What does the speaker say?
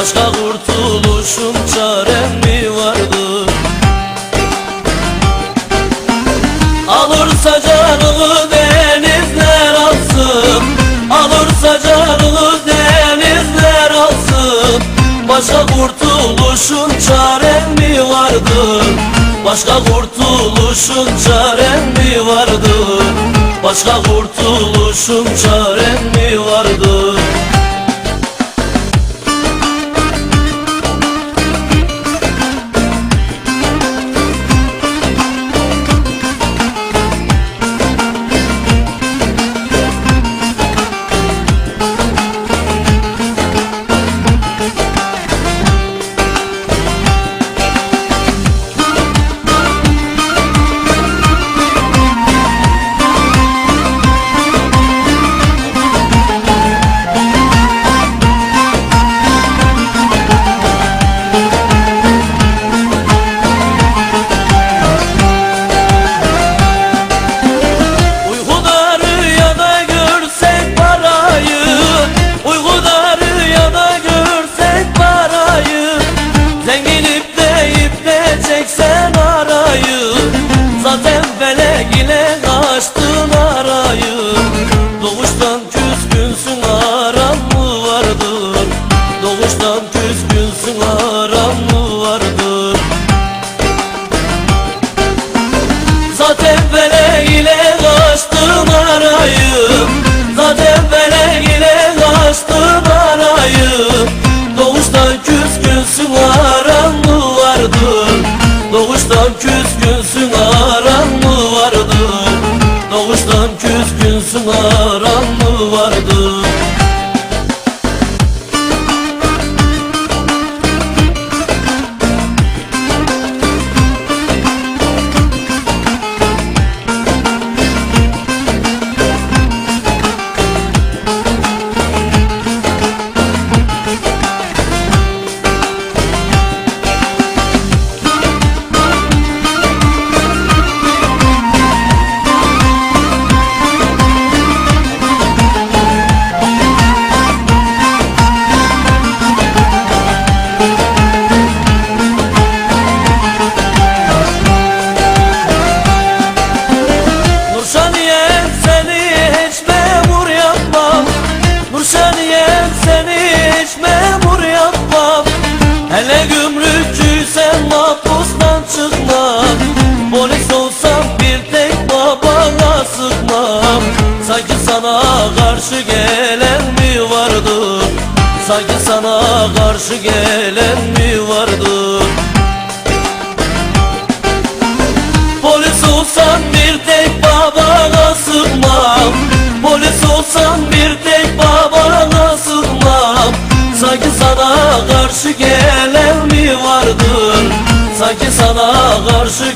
Başka kurtuluşum çarem mi vardı? Alırsa canımı denizler alsın. Alırsa canımı denizler alsın. Başka kurtuluşun çarem mi vardı? Başka kurtuluşun çarem mi vardı? Başka kurtuluşun çarem mi vardı aklıma sana karşı gelen mi vardı Polis olsam bir tek babana sıkmam Polis olsam bir tek babana sıkmam Sanki sana karşı gelen mi vardır? Sanki sana karşı